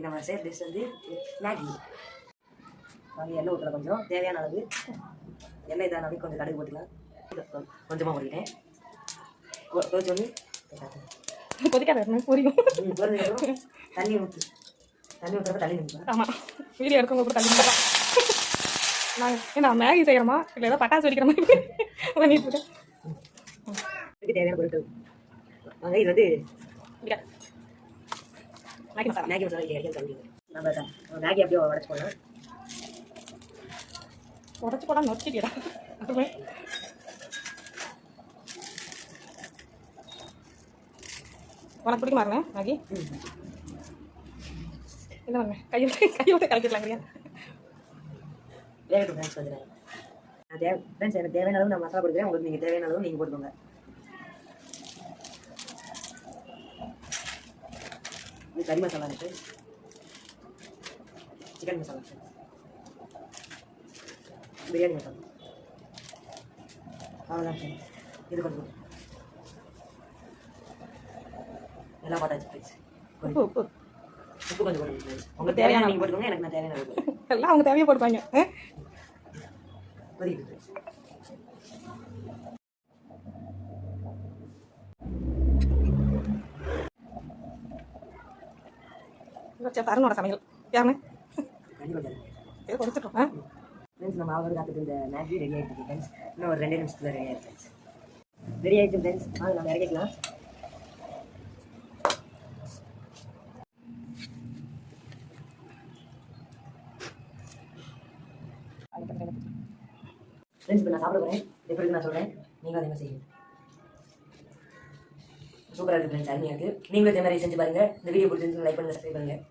இன்னைக்கு நம்ம செய்கிற டிஷ் வந்து மேகி வாங்க எண்ணெய் ஊற்றுல கொஞ்சம். தேவையான அளவு. எண்ணெய் இதான அளவுக்கு கொஞ்சம் கடுகு போட்டுக்கலாம். கொஞ்சமாக போட்டுக்கிட்டேன் கொஞ்சம் கொதிக்காத புரியும் தண்ணி ஊற்றி தண்ணி ஊற்றுறப்ப தண்ணி ஊற்றுவேன் ஆமாம் வீடியோ எடுக்கவங்க கூட தள்ளி போடலாம் நாங்கள் என்ன மேகி செய்கிறோமா இல்லை ஏதோ பட்டாசு வெடிக்கிற மாதிரி. பண்ணிட்டு இருக்கேன் இதுக்கு தேவையான பொருட்கள். இது வந்து மேகி மசாலா மேகி மசாலா இங்கே நம்ம மேகி அப்படியே உடச்சு போடலாம் உடச்சி போட நொச்சிட்டியடா அதுவே உனக்கு பிடிக்குமா இருங்க மேகி என்ன பண்ணுங்க கையில் கையோட கலக்கிடலாங்கிறியா வேகட்டும் ஃப்ரெண்ட்ஸ் நேரம் நான் தேவை ஃப்ரெண்ட்ஸ் எனக்கு தேவையான அளவு நான் மசாலா கொடுக்குறேன் உங்களுக்கு நீங்கள் தேவையான அளவு நீங்கள் போட்டுக்கோங்க இது கறி மசாலா இருக்கு. சிக்கன் மசாலா இருக்கு. பிரியாணி மசாலா. அவ்வளோதான் ஃப்ரெண்ட்ஸ் இது கொஞ்சம். எல்லாம் பார்த்தாச்சு ஃப்ரெண்ட்ஸ் உப்பு உப்பு உப்பு கொஞ்சம் போடுங்க ஃப்ரெண்ட்ஸ் உங்களுக்கு தேவையான நீங்கள் போட்டுக்கோங்க எனக்கு நான் தேவையான. எல்லாம் அவங்க தேவையை போட்டுப்பாங்க? கொதிக்குது ஃப்ரெண்ட்ஸ் இங்க தருணோட சமையல். யாருன்னு? ஏதோ கொடுத்துட்டோம் ஆ? ஃப்ரெண்ட்ஸ் நம்ம ஆல்ரெடி காத்துட்டு இந்த மேகி ரெடி ஆகிட்டு ஃப்ரெண்ட்ஸ் இன்னும் ஒரு ரெண்டு நிமிஷத்தில் ரெடி ஆகிடுச்சு ஃப்ரெண்ட்ஸ் ரெடி ஆகிடுச்சு ஃப்ரெண்ட்ஸ் வாங்க நம்ம இறக்கிக்கலாம். ஃப்ரெண்ட்ஸ் இப்போ நான் சாப்பிட போகிறேன் எப்படி நான் சொல்கிறேன் நீங்களும் அதே மாதிரி செய்யுங்க. சூப்பராக இருக்குது ஃப்ரெண்ட்ஸ் அருமையாக இருக்குது நீங்களும் இதே மாதிரி செஞ்சு பாருங்கள் இந்த வீடியோ பிடிச்சிருந்து லைக் பண்ணுங்கள் சப்ஸ்கிரைப் பண்ணுங்கள்